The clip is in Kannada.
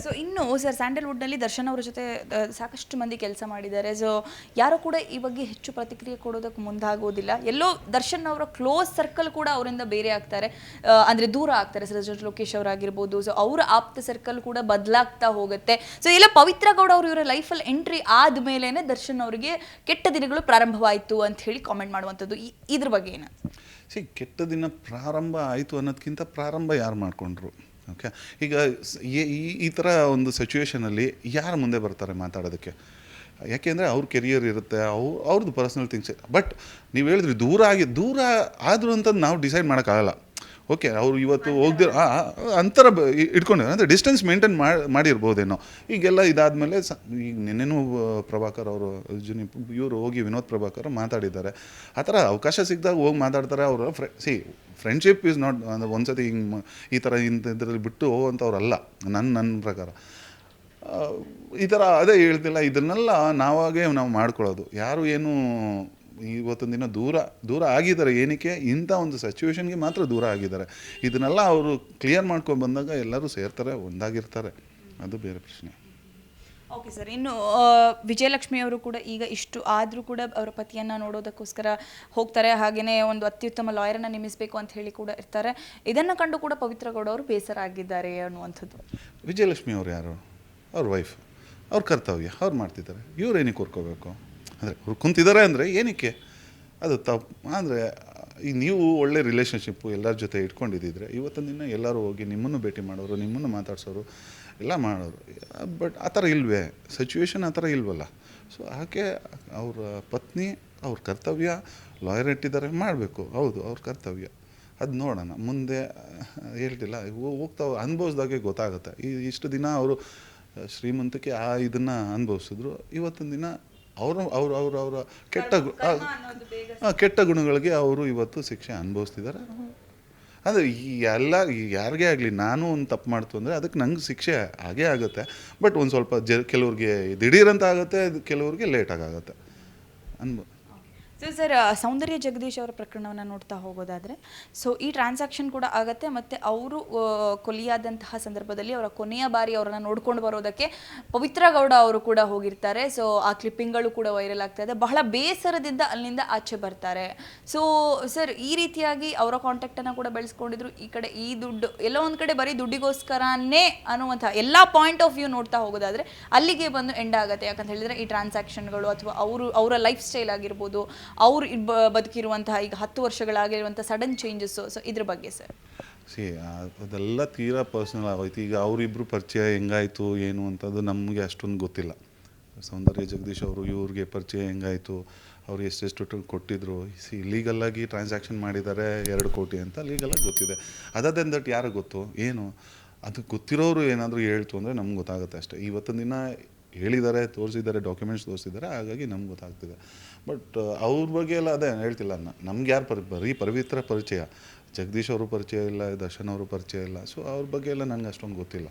ಸೊ ಇನ್ನು ಸರ್ ಸ್ಯಾಂಡಲ್ವುಡ್ನಲ್ಲಿ ದರ್ಶನ್ ಅವರ ಜೊತೆ ಸಾಕಷ್ಟು ಮಂದಿ ಕೆಲಸ ಮಾಡಿದ್ದಾರೆ. ಸೊ ಯಾರು ಕೂಡ ಈ ಬಗ್ಗೆ ಹೆಚ್ಚು ಪ್ರತಿಕ್ರಿಯೆ ಕೊಡೋದಕ್ಕೆ ಮುಂದಾಗೋದಿಲ್ಲ. ಎಲ್ಲೋ ದರ್ಶನ್ ಅವರ ಕ್ಲೋಸ್ ಸರ್ಕಲ್ ಕೂಡ ಅವರಿಂದ ಬೇರೆ ಆಗ್ತಾರೆ. ಆ, ಅಂದ್ರೆ ದೂರ ಆಗ್ತಾರೆ ಸರ್ ಲೋಕೇಶ್ ಅವರಾಗಿರ್ಬೋದು. ಸೊ ಅವರ ಆಪ್ತ ಸರ್ಕಲ್ ಕೂಡ ಬದಲಾಗ್ತಾ ಹೋಗುತ್ತೆ. ಸೊ ಇಲ್ಲ ಪವಿತ್ರ ಗೌಡ ಅವರು ಇವರ ಲೈಫಲ್ಲಿ ಎಂಟ್ರಿ ಆದ ಮೇಲೇ ದರ್ಶನ್ ಅವರಿಗೆ ಕೆಟ್ಟ ದಿನಗಳು ಪ್ರಾರಂಭವಾಯಿತು ಅಂತ ಹೇಳಿ ಕಾಮೆಂಟ್ ಮಾಡುವಂಥದ್ದು. ಈ- ಇದ್ರ ಬಗ್ಗೆ ಏನು? ಸಿ ಕೆಟ್ಟ ದಿನ ಪ್ರಾರಂಭ ಆಯಿತು ಅನ್ನೋದಕ್ಕಿಂತ ಪ್ರಾರಂಭ ಯಾರು ಮಾಡಿಕೊಂಡ್ರು? ಓಕೆ ಈಗ ಈ- ಥರ ಒಂದು ಸಿಚುವೇಷನಲ್ಲಿ ಯಾರು ಮುಂದೆ ಬರ್ತಾರೆ ಮಾತಾಡೋದಕ್ಕೆ? ಯಾಕೆಂದರೆ ಅವ್ರ ಕೆರಿಯರ್ ಇರುತ್ತೆ, ಅವು, ಅವ್ರದ್ದು ಪರ್ಸ್ನಲ್ ಥಿಂಗ್ಸ್ ಬಟ್ ನೀವು ಹೇಳಿದ್ರಿ ದೂರ ಆಗಿ, ದೂರ ಆದರೂ ಅಂತ ನಾವು ಡಿಸೈಡ್ ಮಾಡೋಕ್ಕಾಗಲ್ಲ. ಓಕೆ ಅವರು ಇವತ್ತು ಹೋಗ್ದಿರ ಅಂತರ ಬ- ಇ- ಇಟ್ಕೊಂಡಿದ್ದಾರೆ. ಅಂದರೆ ಡಿಸ್ಟೆನ್ಸ್ ಮೇಂಟೈನ್ ಮಾಡಿ ಮಾಡಿರ್ಬೋದೇನೋ. ಈಗೆಲ್ಲ ಇದಾದಮೇಲೆ ಸ ಈಗ ನಿನ್ನೆನೂ ಪ್ರಭಾಕರ್ ಅವರು ಜುನಿ ಇವರು ಹೋಗಿ ವಿನೋದ್ ಪ್ರಭಾಕರ್ ಮಾತಾಡಿದ್ದಾರೆ. ಆ ಥರ ಅವಕಾಶ ಸಿಕ್ಕಿದಾಗ ಹೋಗಿ ಮಾತಾಡ್ತಾರೆ ಅವರು. ಫ್ರೆ ಸಿ ಫ್ರೆಂಡ್ಶಿಪ್ ಈಸ್ ನಾಟ್ ಅಂದರೆ ಒಂದ್ಸತಿ ಹಿಂಗೆ ಈ ಥರ ಇಂಥ ಇದರಲ್ಲಿ ಬಿಟ್ಟು ಹೋಗುವಂಥವ್ರಲ್ಲ ನನ್ನ ನನ್ನ ಪ್ರಕಾರ. ಈ ಥರ ಅದೇ ಹೇಳ್ತಿಲ್ಲ. ಇದನ್ನೆಲ್ಲ ನಾವಾಗೇ ನಾವು ಮಾಡ್ಕೊಳ್ಳೋದು. ಯಾರು ಏನು ಇವತ್ತಿನ ದಿನ ದೂರ ದೂರ ಆಗಿದ್ದಾರೆ. ಏನಕ್ಕೆ? ಇಂಥ ಒಂದು ಸಿಚುವೇಶನ್ಗೆ ಮಾತ್ರ ದೂರ ಆಗಿದ್ದಾರೆ. ಇದನ್ನೆಲ್ಲ ಅವರು ಕ್ಲಿಯರ್ ಮಾಡ್ಕೊಂಡು ಬಂದಾಗ ಎಲ್ಲರೂ ಸೇರ್ತಾರೆ ಒಂದಾಗಿರ್ತಾರೆ. ಅದು ಬೇರೆ ಪ್ರಶ್ನೆ. ಓಕೆ ಸರ್ ಇನ್ನು ವಿಜಯಲಕ್ಷ್ಮಿ ಅವರು ಕೂಡ ಈಗ ಇಷ್ಟು ಆದರೂ ಕೂಡ ಅವರ ಪತಿಯನ್ನು ನೋಡೋದಕ್ಕೋಸ್ಕರ ಹೋಗ್ತಾರೆ. ಹಾಗೆಯೇ ಒಂದು ಅತ್ಯುತ್ತಮ ಲಾಯರನ್ನು ನೇಮಿಸಬೇಕು ಅಂತ ಹೇಳಿ ಕೂಡ ಇರ್ತಾರೆ. ಇದನ್ನು ಕಂಡು ಕೂಡ ಪವಿತ್ರ ಗೌಡ ಅವರು ಬೇಸರ ಆಗಿದ್ದಾರೆ ಅನ್ನುವಂಥದ್ದು. ವಿಜಯಲಕ್ಷ್ಮಿ ಅವರು ಯಾರು? ಅವ್ರ ವೈಫ್ ಅವ್ರ ಕರ್ತವ್ಯ. ಅವ್ರು ಮಾಡ್ತಿದ್ದಾರೆ. ಇವ್ರು ಏನಕ್ಕೆ ಕೂರ್ಕೋಬೇಕು? ಅಂದರೆ ಅವ್ರು ಕುಂತಿದ್ದಾರೆ ಅಂದರೆ ಏನಕ್ಕೆ? ಅದು ತಪ್ಪು ಅಂದರೆ ಈಗ ನೀವು ಒಳ್ಳೆ ರಿಲೇಷನ್ಶಿಪ್ಪು ಎಲ್ಲರ ಜೊತೆ ಇಟ್ಕೊಂಡಿದ್ದಿದ್ರೆ ಇವತ್ತಿನ ದಿನ ಎಲ್ಲರೂ ಹೋಗಿ ನಿಮ್ಮನ್ನು ಭೇಟಿ ಮಾಡೋರು, ನಿಮ್ಮನ್ನು ಮಾತಾಡ್ಸೋರು, ಎಲ್ಲ ಮಾಡೋರು. ಬಟ್ ಆ ಥರ ಇಲ್ವೇ? ಸಿಚುವೇಶನ್ ಆ ಥರ ಇಲ್ವಲ್ಲ? ಸೊ ಹಾಗೆ ಅವರ ಪತ್ನಿ, ಅವ್ರ ಕರ್ತವ್ಯ ಲಾಯರ್ ಇಟ್ಟಿದ್ದಾರೆ, ಮಾಡಬೇಕು. ಹೌದು, ಅವ್ರ ಕರ್ತವ್ಯ. ಅದು ನೋಡೋಣ. ಮುಂದೆ, ಹೇಳ್ತಿಲ್ಲ ಹೋಗ್ತಾ ಅನುಭವಿಸ್ದಾಗೆ ಗೊತ್ತಾಗುತ್ತೆ. ಈ ಇಷ್ಟು ದಿನ ಅವರು ಶ್ರೀಮಂತಕ್ಕೆ ಆ ಇದನ್ನು ಅನುಭವಿಸಿದ್ರು. ಇವತ್ತಿನ ದಿನ ಅವರು ಅವರು ಅವರು ಅವರ ಕೆಟ್ಟ ಗು- ಆ, ಆ, ಕೆಟ್ಟ ಗುಣಗಳಿಗೆ ಅವರು ಇವತ್ತು ಶಿಕ್ಷೆ ಅನುಭವಿಸ್ತಿದ್ದಾರೆ. ಅಂದರೆ ಈ ಎಲ್ಲ ಈ ಯಾರಿಗೇ ಆಗಲಿ ನಾನು ಒಂದು ತಪ್ಪು ಮಾಡ್ತು ಅಂದರೆ ಅದಕ್ಕೆ ನಂಗೆ ಶಿಕ್ಷೆ ಆಗೇ ಆಗುತ್ತೆ. ಬಟ್ ಒಂದು ಸ್ವಲ್ಪ ಜ ಕೆಲವ್ರಿಗೆ ದಿಢೀರಂತ ಆಗುತ್ತೆ ಅದು ಕೆಲವ್ರಿಗೆ ಲೇಟಾಗಿ ಆಗುತ್ತೆ. ಅನ್ಬೋ ಸೊ ಸರ್ ಸೌಂದರ್ಯ ಜಗದೀಶ್ ಅವರ ಪ್ರಕರಣವನ್ನು ನೋಡ್ತಾ ಹೋಗೋದಾದರೆ ಸೊ ಈ ಟ್ರಾನ್ಸಾಕ್ಷನ್ ಕೂಡ ಆಗುತ್ತೆ ಮತ್ತು ಅವರು ಕೊಲಿಯಾದಂತಹ ಸಂದರ್ಭದಲ್ಲಿ ಅವರ ಕೊನೆಯ ಬಾರಿ ಅವರನ್ನು ನೋಡ್ಕೊಂಡು ಬರೋದಕ್ಕೆ ಪವಿತ್ರ ಗೌಡ ಅವರು ಕೂಡ ಹೋಗಿರ್ತಾರೆ. ಸೊ ಆ ಕ್ಲಿಪ್ಪಿಂಗ್ಗಳು ಕೂಡ ವೈರಲ್ ಆಗ್ತಾ ಇದೆ. ಬಹಳ ಬೇಸರದಿಂದ ಅಲ್ಲಿಂದ ಆಚೆ ಬರ್ತಾರೆ. ಸೊ ಸರ್ ಈ ರೀತಿಯಾಗಿ ಅವರ ಕಾಂಟ್ಯಾಕ್ಟನ್ನು ಕೂಡ ಬೆಳೆಸ್ಕೊಂಡಿದ್ರು. ಈ ಕಡೆ ಈ ದುಡ್ಡು, ಎಲ್ಲೋ ಒಂದು ಕಡೆ ಬರೀ ದುಡ್ಡಿಗೋಸ್ಕರನೇ ಅನ್ನುವಂಥ ಎಲ್ಲ ಪಾಯಿಂಟ್ ಆಫ್ ವ್ಯೂ ನೋಡ್ತಾ ಹೋಗೋದಾದರೆ ಅಲ್ಲಿಗೆ ಬಂದು ಎಂಡ್ ಆಗುತ್ತೆ. ಯಾಕಂತ ಹೇಳಿದ್ರೆ ಈ ಟ್ರಾನ್ಸಾಕ್ಷನ್ಗಳು ಅಥವಾ ಅವರು, ಅವರ ಲೈಫ್ ಸ್ಟೈಲ್ ಆಗಿರ್ಬೋದು ಅವರು ಬದುಕಿರುವಂತಹ ಈಗ ಹತ್ತು ವರ್ಷಗಳಾಗಿರುವಂಥ ಸಡನ್ ಚೇಂಜಸ್ಸು ಸೊ ಇದ್ರ ಬಗ್ಗೆ ಸರ್ ಸಿ ಅದೆಲ್ಲ ತೀರಾ ಪರ್ಸ್ನಲ್ ಆಗೋಯ್ತು. ಈಗ ಅವರಿಬ್ಬರು ಪರಿಚಯ ಹೆಂಗಾಯಿತು, ಏನು ಅಂತದ್ದು ನಮಗೆ ಅಷ್ಟೊಂದು ಗೊತ್ತಿಲ್ಲ. ಸೌಂದರ್ಯ ಜಗದೀಶ್ ಅವರು ಇವ್ರಿಗೆ ಪರಿಚಯ ಹೆಂಗಾಯಿತು, ಅವ್ರು ಎಷ್ಟೆಷ್ಟು ಕೊಟ್ಟಿದ್ರು. ಸಿ ಲೀಗಲ್ಲಾಗಿ ಟ್ರಾನ್ಸಾಕ್ಷನ್ ಮಾಡಿದ್ದಾರೆ ಎರಡು ಕೋಟಿ ಅಂತ ಲೀಗಲಾಗಿ ಗೊತ್ತಿದೆ. ಅದರ್ ದಟ್ ಯಾರು ಗೊತ್ತು? ಏನು? ಅದು ಗೊತ್ತಿರೋರು ಏನಾದರೂ ಹೇಳ್ತು ಅಂದರೆ ನಮ್ಗೆ ಗೊತ್ತಾಗುತ್ತೆ ಅಷ್ಟೇ. ಇವತ್ತಿನ ದಿನ ಹೇಳಿದ್ದಾರೆ, ತೋರಿಸಿದ್ದಾರೆ ಡಾಕ್ಯುಮೆಂಟ್ಸ್ ತೋರಿಸಿದ್ದಾರೆ, ಹಾಗಾಗಿ ನಮ್ಗೆ ಗೊತ್ತಾಗ್ತಿದೆ. ಬಟ್ ಅವ್ರ ಬಗ್ಗೆ ಎಲ್ಲ ಅದೇ ಹೇಳ್ತಿಲ್ಲ ನಮ್ಗೆ ಯಾರು ಪರಿ, ಬರೀ ಪವಿತ್ರ ಪರಿಚಯ, ಜಗದೀಶ್ ಅವರು ಪರಿಚಯ ಇಲ್ಲ, ದರ್ಶನ್ ಅವರು ಪರಿಚಯ ಇಲ್ಲ ಸೊ ಅವ್ರ ಬಗ್ಗೆ ಎಲ್ಲ ನನಗೆ ಅಷ್ಟೊಂದು ಗೊತ್ತಿಲ್ಲ.